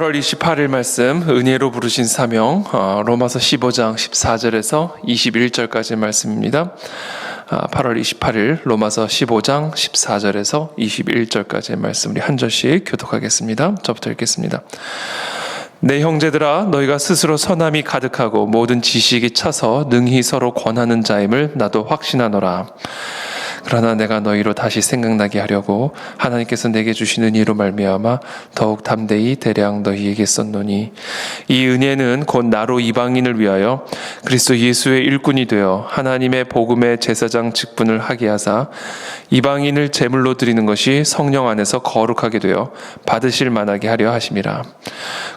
8월 28일 말씀 은혜로 부르신 사명 어, 로마서 15장 14절에서 21절까지 말씀입니다. 아, 8월 28일 로마서 15장 14절에서 21절까지의 말씀 우리 한 절씩 교독하겠습니다. 저부터 읽겠습니다. 내 형제들아 너희가 스스로 선함이 가득하고 모든 지식이 차서 능히 서로 권하는 자임을 나도 확신하노라. 그러나 내가 너희로 다시 생각나게 하려고 하나님께서 내게 주신 은혜로 말미암아 더욱 담대히 대량 너희에게 썼노니 이 은혜는 곧 나로 이방인을 위하여 그리스도 예수의 일꾼이 되어 하나님의 복음의 제사장 직분을 하게 하사 이방인을 제물로 드리는 것이 성령 안에서 거룩하게 되어 받으실 만하게 하려 하심이라.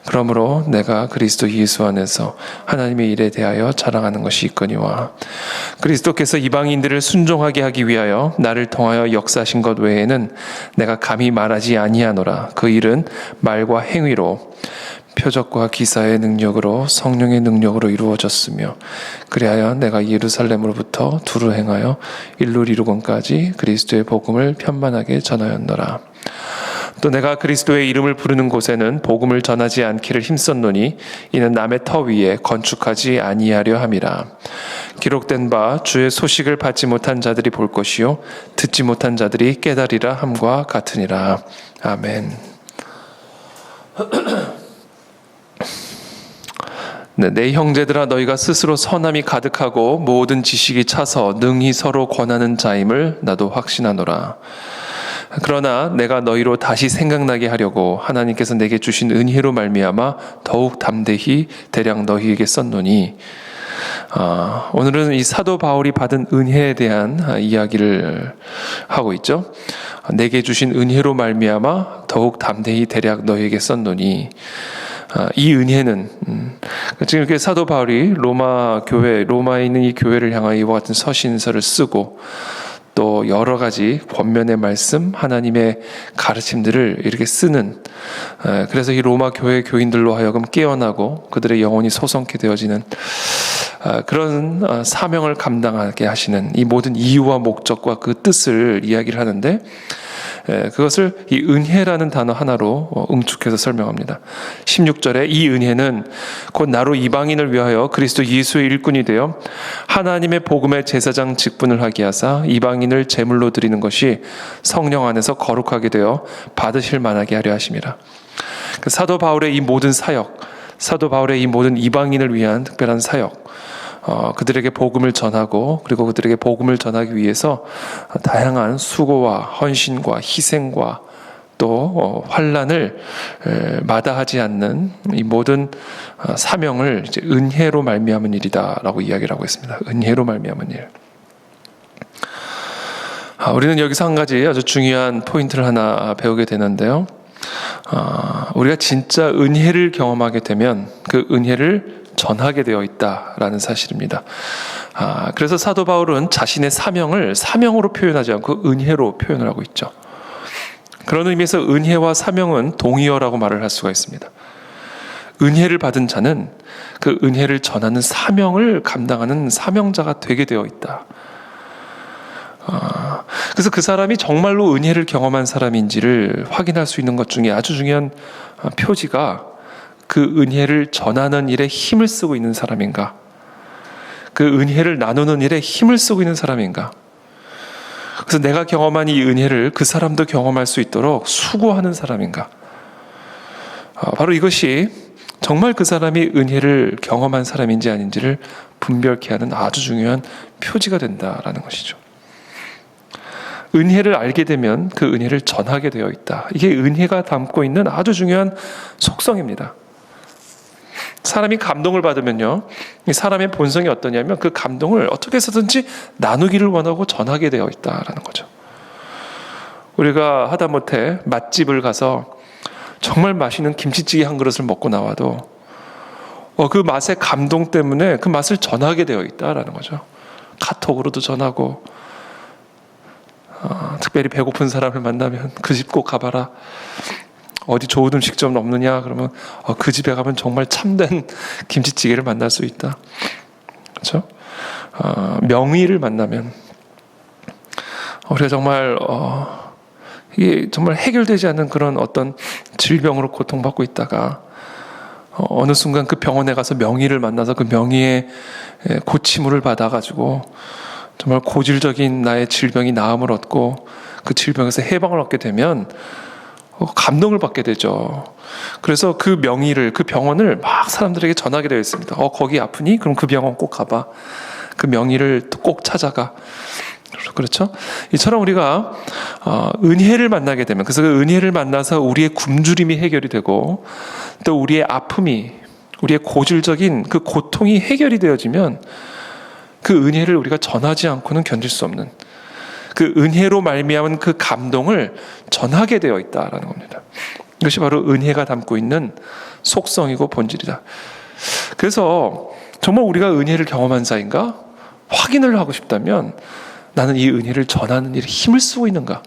그러므로 내가 그리스도 예수 안에서 하나님의 일에 대하여 자랑하는 것이 있거니와 그리스도께서 이방인들을 순종하게 하기 위하여 위하여 나를 통하여 역사하신 것 외에는 내가 감히 말하지 아니하노라. 그 일은 말과 행위로 표적과 기사의 능력으로 성령의 능력으로 이루어졌으며 그리하여 내가 예루살렘으로부터 두루 행하여 일로 이루건까지 그리스도의 복음을 편만하게 전하였노라. 또 내가 그리스도의 이름을 부르는 곳에는 복음을 전하지 않기를 힘썼노니 이는 남의 터 위에 건축하지 아니하려 함이라. 기록된 바 주의 소식을 받지 못한 자들이 볼 것이요 듣지 못한 자들이 깨달으리라 함과 같으니라. 아멘. 네, 내 형제들아 너희가 스스로 선함이 가득하고 모든 지식이 차서 능히 서로 권하는 자임을 나도 확신하노라. 그러나 내가 너희로 다시 생각나게 하려고 하나님께서 내게 주신 은혜로 말미암아 더욱 담대히 대량 너희에게 썼노니 아, 오늘은 이 사도 바울이 받은 은혜에 대한 이야기를 하고 있죠. 내게 주신 은혜로 말미암아 더욱 담대히 대략 너희에게 썼노니 아, 이 은혜는 음, 지금 이렇게 사도 바울이 로마 교회 로마에 있는 이 교회를 향하여 이와 같은 서신서를 쓰고 또 여러 가지 권면의 말씀, 하나님의 가르침들을 이렇게 쓰는 그래서 이 로마 교회 교인들로 하여금 깨어나고 그들의 영혼이 소성케 되어지는 그런 어, 사명을 감당하게 하시는 이 모든 이유와 목적과 그 뜻을 이야기를 하는데 예, 그것을 이 은혜라는 단어 하나로 어, 응축해서 설명합니다. 16절에 이 은혜는 곧 나로 이방인을 위하여 그리스도 예수의 일꾼이 되어 하나님의 복음의 제사장 직분을 하게 하사 이방인을 제물로 드리는 것이 성령 안에서 거룩하게 되어 받으실 만하게 하려 하심이라. 그 사도 바울의 이 모든 사역, 사도 바울의 이 모든 이방인을 위한 특별한 사역, 어, 그들에게 복음을 전하고 그리고 그들에게 복음을 전하기 위해서 다양한 수고와 헌신과 희생과 또 어, 환란을 마다하지 않는 이 모든 어, 사명을 이제 은혜로 말미암은 일이다라고 이야기를 하고 있습니다. 은혜로 말미암은 일. 아, 우리는 여기서 한 가지 아주 중요한 포인트를 하나 배우게 되는데요. 아, 우리가 진짜 은혜를 경험하게 되면 그 은혜를 전하게 되어 있다라는 사실입니다. 아, 그래서 사도 바울은 자신의 사명을 사명으로 표현하지 않고 은혜로 표현을 하고 있죠. 그런 의미에서 은혜와 사명은 동의어라고 말을 할 수가 있습니다. 은혜를 받은 자는 그 은혜를 전하는 사명을 감당하는 사명자가 되게 되어 있다. 아, 그래서 그 사람이 정말로 은혜를 경험한 사람인지를 확인할 수 있는 것 중에 아주 중요한 표지가 그 은혜를 전하는 일에 힘을 쓰고 있는 사람인가? 그 은혜를 나누는 일에 힘을 쓰고 있는 사람인가? 그래서 내가 경험한 이 은혜를 그 사람도 경험할 수 있도록 수고하는 사람인가? 아, 바로 이것이 정말 그 사람이 은혜를 경험한 사람인지 아닌지를 분별케 하는 아주 중요한 표지가 된다라는 것이죠. 은혜를 알게 되면 그 은혜를 전하게 되어 있다. 이게 은혜가 담고 있는 아주 중요한 속성입니다. 사람이 감동을 받으면요. 사람의 본성이 어떠냐면 그 감동을 어떻게 해서든지 나누기를 원하고 전하게 되어 있다라는 거죠. 우리가 하다못해 맛집을 가서 정말 맛있는 김치찌개 한 그릇을 먹고 나와도 어, 그 맛의 감동 때문에 그 맛을 전하게 되어 있다라는 거죠. 카톡으로도 전하고 어, 특별히 배고픈 사람을 만나면 그 집 꼭 가봐라. 어디 좋은 음식점 없느냐? 그러면 어, 그 집에 가면 정말 참된 김치찌개를 만날 수 있다. 그렇죠? 어, 명의를 만나면 우리가 정말 어, 이게 정말 해결되지 않는 그런 어떤 질병으로 고통받고 있다가 어, 어느 순간 그 병원에 가서 명의를 만나서 그 명의의 에, 고침을 받아가지고 정말 고질적인 나의 질병이 나음을 얻고 그 질병에서 해방을 얻게 되면 어, 감동을 받게 되죠. 그래서 그 명의를 그 병원을 막 사람들에게 전하게 되어 있습니다. 어 거기 아프니? 그럼 그 병원 꼭 가봐. 그 명의를 또꼭 찾아가. 그렇죠? 이처럼 우리가 어, 은혜를 만나게 되면 그래서 그 은혜를 만나서 우리의 굶주림이 해결이 되고 또 우리의 아픔이 우리의 고질적인 그 고통이 해결이 되어지면 그 은혜를 우리가 전하지 않고는 견딜 수 없는 그 은혜로 말미암은 그 감동을 전하게 되어 있다라는 겁니다. 이것이 바로 은혜가 담고 있는 속성이고 본질이다. 그래서 정말 우리가 은혜를 경험한 자인가 확인을 하고 싶다면 나는 이 은혜를 전하는 일에 힘을 쓰고 있는가?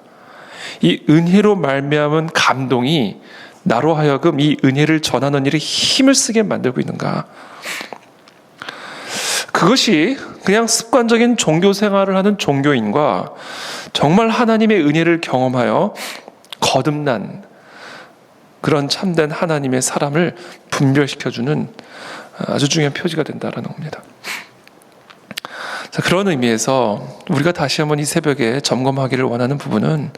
이 은혜로 말미암은 감동이 나로 하여금 이 은혜를 전하는 일에 힘을 쓰게 만들고 있는가? 그것이 그냥 습관적인 종교 생활을 하는 종교인과 정말 하나님의 은혜를 경험하여 거듭난 그런 참된 하나님의 사람을 분별시켜주는 아주 중요한 표지가 된다라는 겁니다. 자, 그런 의미에서 우리가 다시 한번 이 새벽에 점검하기를 원하는 부분은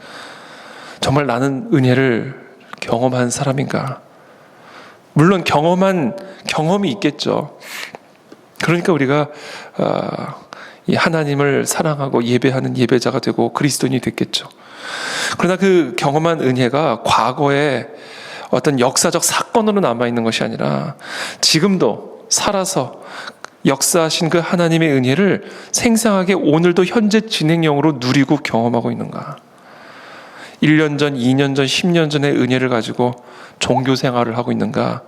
정말 나는 은혜를 경험한 사람인가? 물론 경험한 경험이 있겠죠. 그러니까 우리가 아, 이 하나님을 사랑하고 예배하는 예배자가 되고 그리스도인이 됐겠죠. 그러나 그 경험한 은혜가 과거에 어떤 역사적 사건으로 남아 있는 것이 아니라 지금도 살아서 역사하신 그 하나님의 은혜를 생생하게 오늘도 현재 진행형으로 누리고 경험하고 있는가? 1년 전, 2년 전, 10년 전의 은혜를 가지고 종교 생활을 하고 있는가?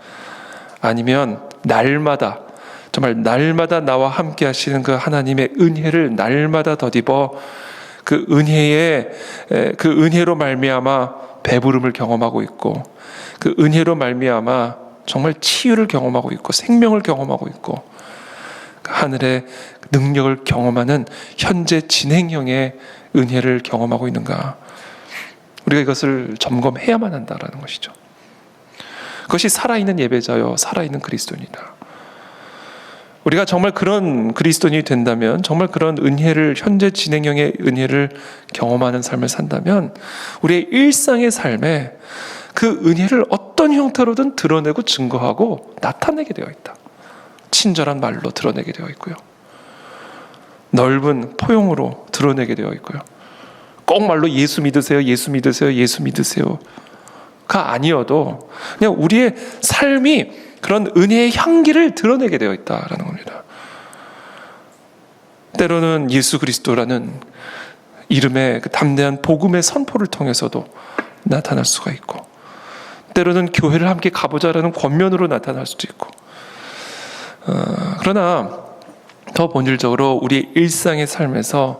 아니면 날마다 정말 날마다 나와 함께 하시는 그 하나님의 은혜를 날마다 덧입어 그 은혜의 에, 그 은혜로 말미암아 배부름을 경험하고 있고 그 은혜로 말미암아 정말 치유를 경험하고 있고 생명을 경험하고 있고 그 하늘의 능력을 경험하는 현재 진행형의 은혜를 경험하고 있는가? 우리가 이것을 점검해야만 한다라는 것이죠. 그것이 살아있는 예배자요, 살아있는 그리스도인이다. 우리가 정말 그런 그리스도인이 된다면, 정말 그런 은혜를, 현재 진행형의 은혜를 경험하는 삶을 산다면, 우리의 일상의 삶에 그 은혜를 어떤 형태로든 드러내고 증거하고 나타내게 되어 있다. 친절한 말로 드러내게 되어 있고요. 넓은 포용으로 드러내게 되어 있고요. 꼭 말로 예수 믿으세요, 예수 믿으세요, 예수 믿으세요 가 아니어도 그냥 우리의 삶이 그런 은혜의 향기를 드러내게 되어 있다라는 겁니다. 때로는 예수 그리스도라는 이름의 그 담대한 복음의 선포를 통해서도 나타날 수가 있고, 때로는 교회를 함께 가보자라는 권면으로 나타날 수도 있고, 어, 그러나 더 본질적으로 우리 일상의 삶에서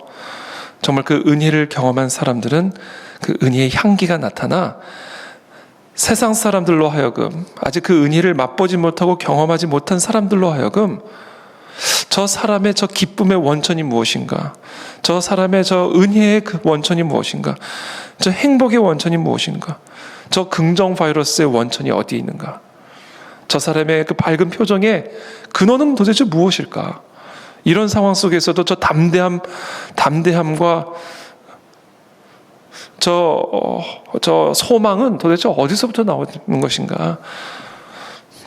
정말 그 은혜를 경험한 사람들은 그 은혜의 향기가 나타나 세상 사람들로 하여금 아직 그 은혜를 맛보지 못하고 경험하지 못한 사람들로 하여금 저 사람의 저 기쁨의 원천이 무엇인가? 저 사람의 저 은혜의 그 원천이 무엇인가? 저 행복의 원천이 무엇인가? 저 긍정 바이러스의 원천이 어디에 있는가? 저 사람의 그 밝은 표정의 근원은 도대체 무엇일까? 이런 상황 속에서도 저 담대함, 담대함과 저, 어, 저 소망은 도대체 어디서부터 나오는 것인가?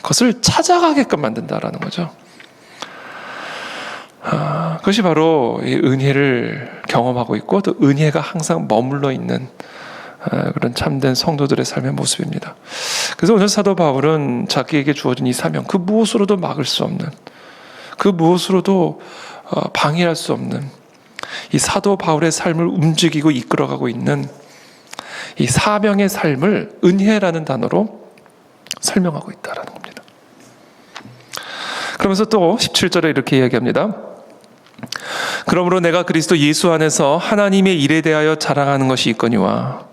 그것을 찾아가게끔 만든다라는 거죠. 아, 그것이 바로 이 은혜를 경험하고 있고 또 은혜가 항상 머물러 있는 아, 그런 참된 성도들의 삶의 모습입니다. 그래서 오늘 사도 바울은 자기에게 주어진 이 사명, 그 무엇으로도 막을 수 없는, 그 무엇으로도 어, 방해할 수 없는 이 사도 바울의 삶을 움직이고 이끌어가고 있는 이 사명의 삶을 은혜라는 단어로 설명하고 있다라는 겁니다. 그러면서 또 17절에 이렇게 이야기합니다. 그러므로 내가 그리스도 예수 안에서 하나님의 일에 대하여 자랑하는 것이 있거니와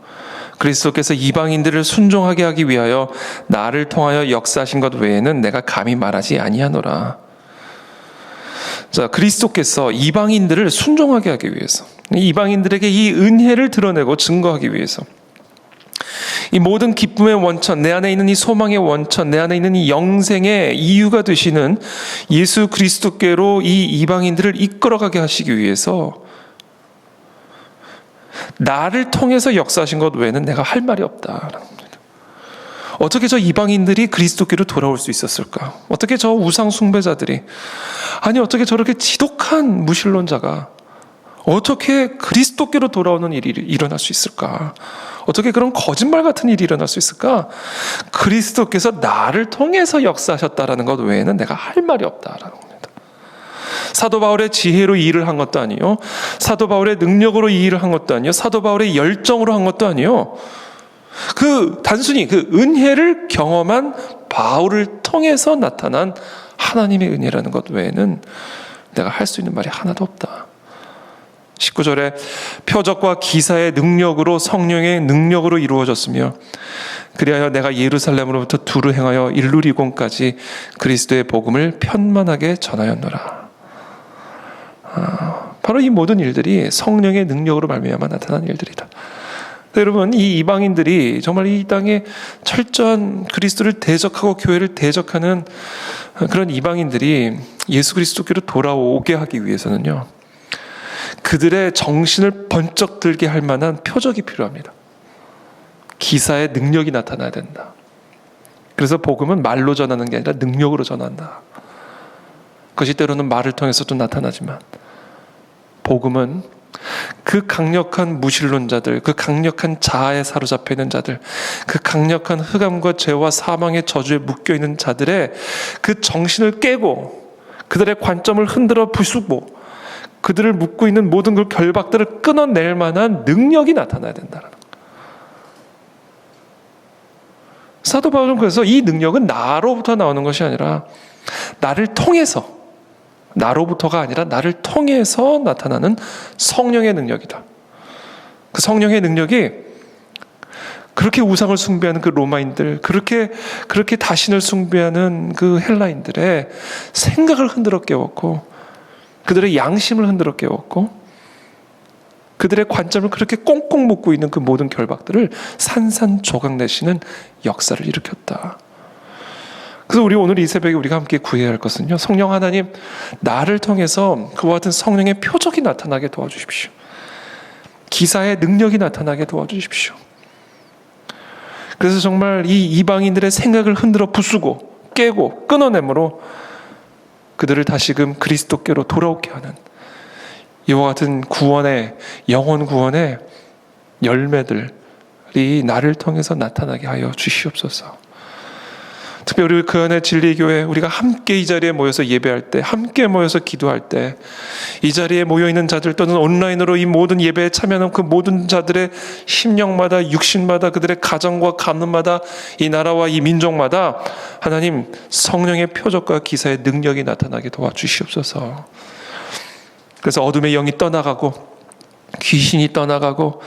그리스도께서 이방인들을 순종하게 하기 위하여 나를 통하여 역사하신 것 외에는 내가 감히 말하지 아니하노라. 자, 그리스도께서 이방인들을 순종하게 하기 위해서, 이방인들에게 이 은혜를 드러내고 증거하기 위해서, 이 모든 기쁨의 원천, 내 안에 있는 이 소망의 원천, 내 안에 있는 이 영생의 이유가 되시는 예수 그리스도께로 이 이방인들을 이끌어가게 하시기 위해서 나를 통해서 역사하신 것 외에는 내가 할 말이 없다. 어떻게 저 이방인들이 그리스도께로 돌아올 수 있었을까? 어떻게 저 우상 숭배자들이 아니 어떻게 저렇게 지독한 무신론자가 어떻게 그리스도께로 돌아오는 일이 일어날 수 있을까? 어떻게 그런 거짓말 같은 일이 일어날 수 있을까? 그리스도께서 나를 통해서 역사하셨다라는 것 외에는 내가 할 말이 없다라는 겁니다. 사도 바울의 지혜로 이 일을 한 것도 아니요. 사도 바울의 능력으로 이 일을 한 것도 아니요. 사도 바울의 열정으로 한 것도 아니요. 그 단순히 그 은혜를 경험한 바울을 통해서 나타난 하나님의 은혜라는 것 외에는 내가 할 수 있는 말이 하나도 없다. 19절에 표적과 기사의 능력으로 성령의 능력으로 이루어졌으며 그리하여 내가 예루살렘으로부터 두루 행하여 일루리곤까지 그리스도의 복음을 편만하게 전하였노라. 아, 바로 이 모든 일들이 성령의 능력으로 말미암아 나타난 일들이다. 여러분 이 이방인들이 정말 이 땅에 철저한 그리스도를 대적하고 교회를 대적하는 그런 이방인들이 예수 그리스도께로 돌아오게 하기 위해서는요. 그들의 정신을 번쩍 들게 할 만한 표적이 필요합니다. 기사의 능력이 나타나야 된다. 그래서 복음은 말로 전하는 게 아니라 능력으로 전한다. 그것이 때로는 말을 통해서도 나타나지만 복음은 그 강력한 무신론자들, 그 강력한 자아에 사로잡혀 있는 자들, 그 강력한 흑암과 죄와 사망의 저주에 묶여 있는 자들의 그 정신을 깨고 그들의 관점을 흔들어 부수고 그들을 묶고 있는 모든 그 결박들을 끊어낼 만한 능력이 나타나야 된다는 사도 바울은 그래서 이 능력은 나로부터 나오는 것이 아니라 나를 통해서 나로부터가 아니라 나를 통해서 나타나는 성령의 능력이다. 그 성령의 능력이 그렇게 우상을 숭배하는 그 로마인들, 그렇게 그렇게 다신을 숭배하는 그 헬라인들의 생각을 흔들어 깨웠고 그들의 양심을 흔들어 깨웠고 그들의 관점을 그렇게 꽁꽁 묶고 있는 그 모든 결박들을 산산조각 내시는 역사를 일으켰다. 그래서 우리 오늘 이 새벽에 우리가 함께 구해야 할 것은요. 성령 하나님, 나를 통해서 그와 같은 성령의 표적이 나타나게 도와주십시오. 기사의 능력이 나타나게 도와주십시오. 그래서 정말 이 이방인들의 생각을 흔들어 부수고 깨고 끊어내므로 그들을 다시금 그리스도께로 돌아오게 하는 이와 같은 구원의 영혼 구원의 열매들이 나를 통해서 나타나게 하여 주시옵소서. 특별히 그 안에 진리교회 우리가 함께 이 자리에 모여서 예배할 때, 함께 모여서 기도할 때, 이 자리에 모여 있는 자들 또는 온라인으로 이 모든 예배에 참여하는 그 모든 자들의 심령마다 육신마다 그들의 가정과 가문마다 이 나라와 이 민족마다 하나님 성령의 표적과 기사의 능력이 나타나게 도와주시옵소서. 그래서 어둠의 영이 떠나가고 귀신이 떠나가고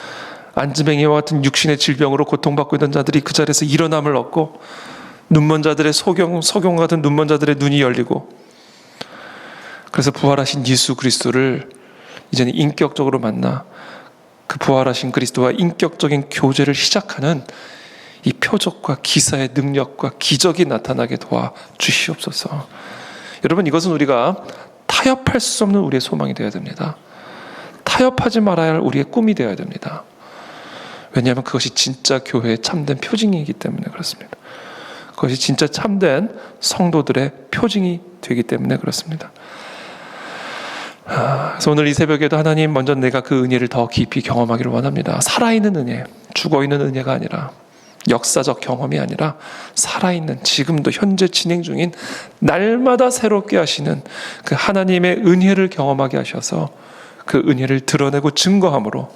안즈뱅이와 같은 육신의 질병으로 고통받고 있는 자들이 그 자리에서 일어남을 얻고 눈먼 자들의 소경, 소경 같은 눈먼 자들의 눈이 열리고 그래서 부활하신 예수 그리스도를 이제는 인격적으로 만나 그 부활하신 그리스도와 인격적인 교제를 시작하는 이 표적과 기사의 능력과 기적이 나타나게 도와 주시옵소서. 여러분 이것은 우리가 타협할 수 없는 우리의 소망이 되어야 됩니다. 타협하지 말아야 할 우리의 꿈이 되어야 됩니다. 왜냐하면 그것이 진짜 교회의 참된 표징이기 때문에 그렇습니다. 그것이 진짜 참된 성도들의 표징이 되기 때문에 그렇습니다. 아, 그래서 오늘 이 새벽에도 하나님 먼저 내가 그 은혜를 더 깊이 경험하기를 원합니다. 살아있는 은혜, 죽어있는 은혜가 아니라 역사적 경험이 아니라 살아있는 지금도 현재 진행 중인 날마다 새롭게 하시는 그 하나님의 은혜를 경험하게 하셔서 그 은혜를 드러내고 증거함으로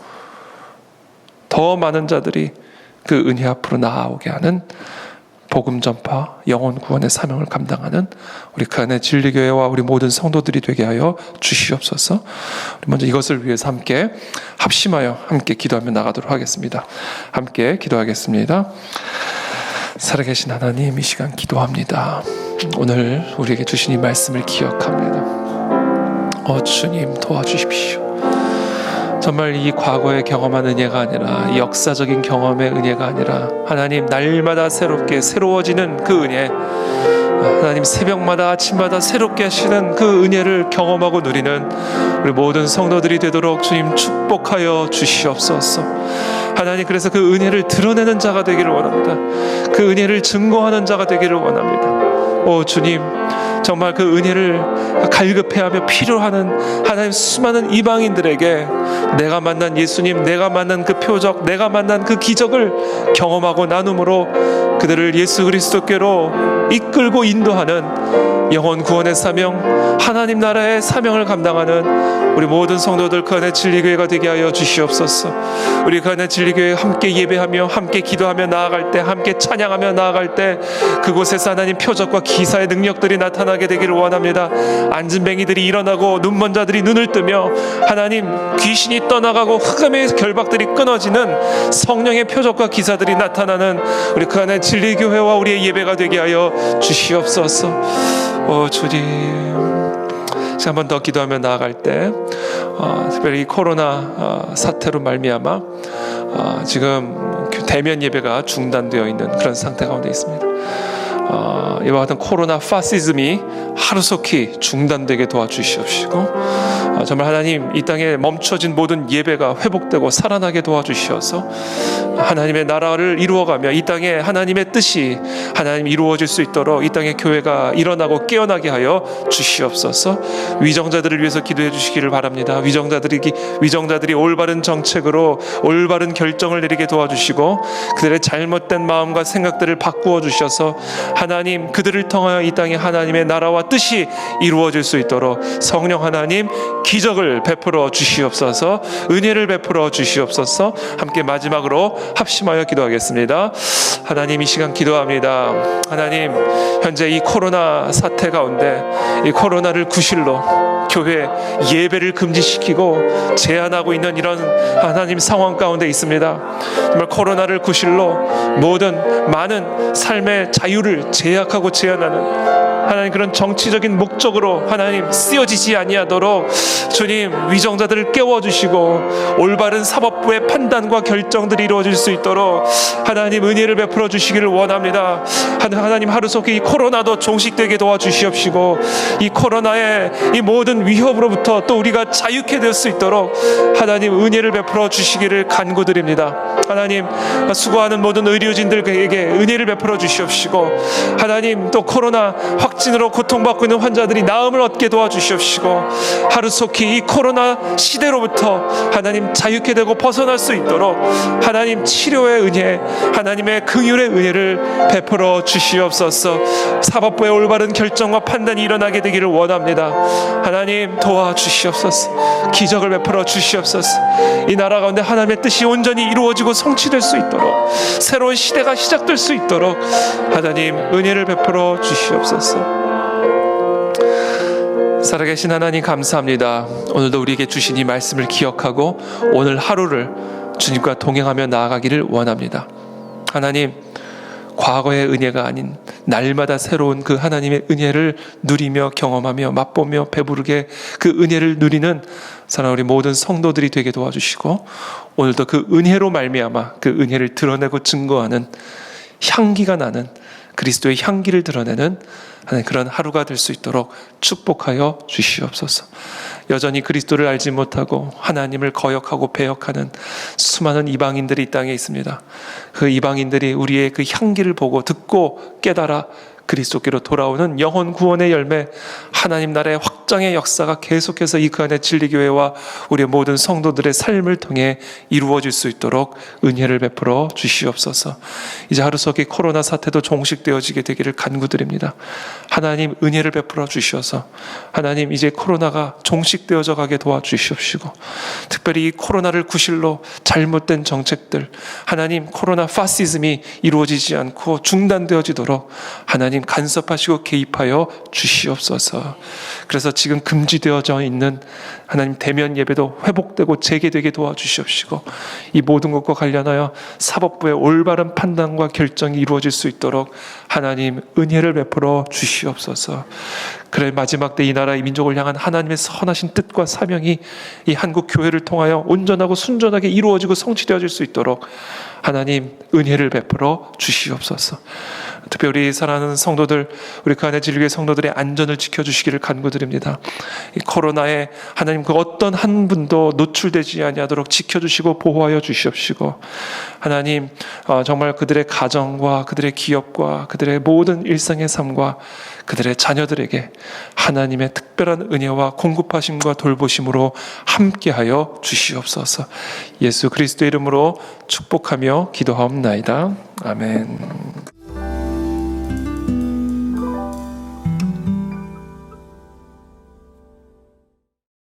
더 많은 자들이 그 은혜 앞으로 나아오게 하는 복음 전파, 영혼 구원의 사명을 감당하는 우리 그 안에 진리교회와 우리 모든 성도들이 되게 하여 주시옵소서. 먼저 이것을 위해서 함께 합심하여 함께 기도하며 나가도록 하겠습니다. 함께 기도하겠습니다. 살아계신 하나님 이 시간 기도합니다. 오늘 우리에게 주신 이 말씀을 기억합니다. 어 주님 도와주십시오. 정말 이 과거에 경험한 은혜가 아니라 이 역사적인 경험의 은혜가 아니라 하나님 날마다 새롭게 새로워지는 그 은혜 하나님 새벽마다 아침마다 새롭게 하시는 그 은혜를 경험하고 누리는 우리 모든 성도들이 되도록 주님 축복하여 주시옵소서. 하나님 그래서 그 은혜를 드러내는 자가 되기를 원합니다. 그 은혜를 증거하는 자가 되기를 원합니다. 오 주님 정말 그 은혜를 갈급해하며 필요하는 하나님 수많은 이방인들에게 내가 만난 예수님, 내가 만난 그 표적, 내가 만난 그 기적을 경험하고 나눔으로 그들을 예수 그리스도께로 이끌고 인도하는 영혼 구원의 사명, 하나님 나라의 사명을 감당하는 우리 모든 성도들 그 안에 진리교회가 되게 하여 주시옵소서. 우리 그 안에 진리교회 함께 예배하며 함께 기도하며 나아갈 때 함께 찬양하며 나아갈 때 그곳에서 하나님 표적과 기사의 능력들이 나타나게 되기를 원합니다. 앉은 뱅이들이 일어나고 눈먼 자들이 눈을 뜨며 하나님 귀신이 떠나가고 흑암의 결박들이 끊어지는 성령의 표적과 기사들이 나타나는 우리 그 안에 진리교회와 우리의 예배가 되게 하여 주시옵소서. 오 주님. 한 번 더 기도하며 나아갈 때 어, 특별히 이 코로나 어, 사태로 말미암아 어, 지금 대면 예배가 중단되어 있는 그런 상태 가운데 있습니다. 어, 이와 같은 코로나 파시즘이 하루속히 중단되게 도와주시옵시고 어, 정말 하나님 이 땅에 멈춰진 모든 예배가 회복되고 살아나게 도와주시어서 하나님의 나라를 이루어가며 이 땅에 하나님의 뜻이 하나님 이루어질 수 있도록 이 땅의 교회가 일어나고 깨어나게 하여 주시옵소서. 위정자들을 위해서 기도해 주시기를 바랍니다. 위정자들이 위정자들이 올바른 정책으로 올바른 결정을 내리게 도와주시고 그들의 잘못된 마음과 생각들을 바꾸어 주셔서 하나님 그들을 통하여 이 땅에 하나님의 나라와 뜻이 이루어질 수 있도록 성령 하나님 기적을 베풀어 주시옵소서 은혜를 베풀어 주시옵소서. 함께 마지막으로 합심하여 기도하겠습니다 하나님 이 시간 기도합니다 하나님 현재 이 코로나 사태 가운데 이 코로나를 구실로 교회 예배를 금지시키고 제한하고 있는 이런 하나님 상황 가운데 있습니다. 정말 코로나를 구실로 모든 많은 삶의 자유를 제약하고 제한하는 하나님 그런 정치적인 목적으로 하나님 쓰여지지 아니하도록 주님 위정자들을 깨워주시고 올바른 사법부의 판단과 결정들이 이루어질 수 있도록 하나님 은혜를 베풀어 주시기를 원합니다. 하나님 하루속히 이 코로나도 종식되게 도와주시옵시고 이 코로나의 이 모든 위협으로부터 또 우리가 자유케 될 수 있도록 하나님 은혜를 베풀어 주시기를 간구드립니다. 하나님 수고하는 모든 의료진들에게 은혜를 베풀어 주시옵시고 하나님 또 코로나 확 진으로 고통받고 있는 환자들이 나음을 얻게 도와주시옵시고 하루속히 이 코로나 시대로부터 하나님 자유케 되고 벗어날 수 있도록 하나님 치료의 은혜 하나님의 긍휼의 은혜를 베풀어 주시옵소서. 사법부의 올바른 결정과 판단이 일어나게 되기를 원합니다. 하나님 도와주시옵소서. 기적을 베풀어 주시옵소서. 이 나라 가운데 하나님의 뜻이 온전히 이루어지고 성취될 수 있도록 새로운 시대가 시작될 수 있도록 하나님 은혜를 베풀어 주시옵소서 살아계신 하나님 감사합니다. 오늘도 우리에게 주신 이 말씀을 기억하고 오늘 하루를 주님과 동행하며 나아가기를 원합니다. 하나님, 과거의 은혜가 아닌 날마다 새로운 그 하나님의 은혜를 누리며 경험하며 맛보며 배부르게 그 은혜를 누리는 사랑 우리 모든 성도들이 되게 도와주시고 오늘도 그 은혜로 말미암아 그 은혜를 드러내고 증거하는 향기가 나는 그리스도의 향기를 드러내는 그런 하루가 될 수 있도록 축복하여 주시옵소서. 여전히 그리스도를 알지 못하고 하나님을 거역하고 배역하는 수많은 이방인들이 이 땅에 있습니다. 그 이방인들이 우리의 그 향기를 보고 듣고 깨달아 그리스도께로 돌아오는 영혼 구원의 열매, 하나님 나라의 확장의 역사가 계속해서 이 그 안에 진리교회와 우리의 모든 성도들의 삶을 통해 이루어질 수 있도록 은혜를 베풀어 주시옵소서. 이제 하루속히 코로나 사태도 종식되어지게 되기를 간구드립니다. 하나님 은혜를 베풀어 주셔서 하나님 이제 코로나가 종식되어져 가게 도와주시옵시고 특별히 이 코로나를 구실로 잘못된 정책들 하나님 코로나 파시즘이 이루어지지 않고 중단되어지도록 하나님 간섭하시고 개입하여 주시옵소서. 그래서 지금 금지되어져 있는 하나님 대면 예배도 회복되고 재개되게 도와주시옵시고 이 모든 것과 관련하여 사법부의 올바른 판단과 결정이 이루어질 수 있도록 하나님 은혜를 베풀어 주시옵소서. 그래 마지막 때 이 나라 이 민족을 향한 하나님의 선하신 뜻과 사명이 이 한국 교회를 통하여 온전하고 순전하게 이루어지고 성취되어질 수 있도록 하나님 은혜를 베풀어 주시옵소서. 특별히 사랑하는 성도들, 우리 그 안에 진리의 성도들의 안전을 지켜주시기를 간구드립니다. 이 코로나에 하나님 그 어떤 한 분도 노출되지 아니하도록 지켜주시고 보호하여 주시옵시고 하나님 어, 정말 그들의 가정과 그들의 기업과 그들의 모든 일상의 삶과 그들의 자녀들에게 하나님의 특별한 은혜와 공급하심과 돌보심으로 함께하여 주시옵소서. 예수 그리스도 이름으로 축복하며 기도하옵나이다. 아멘.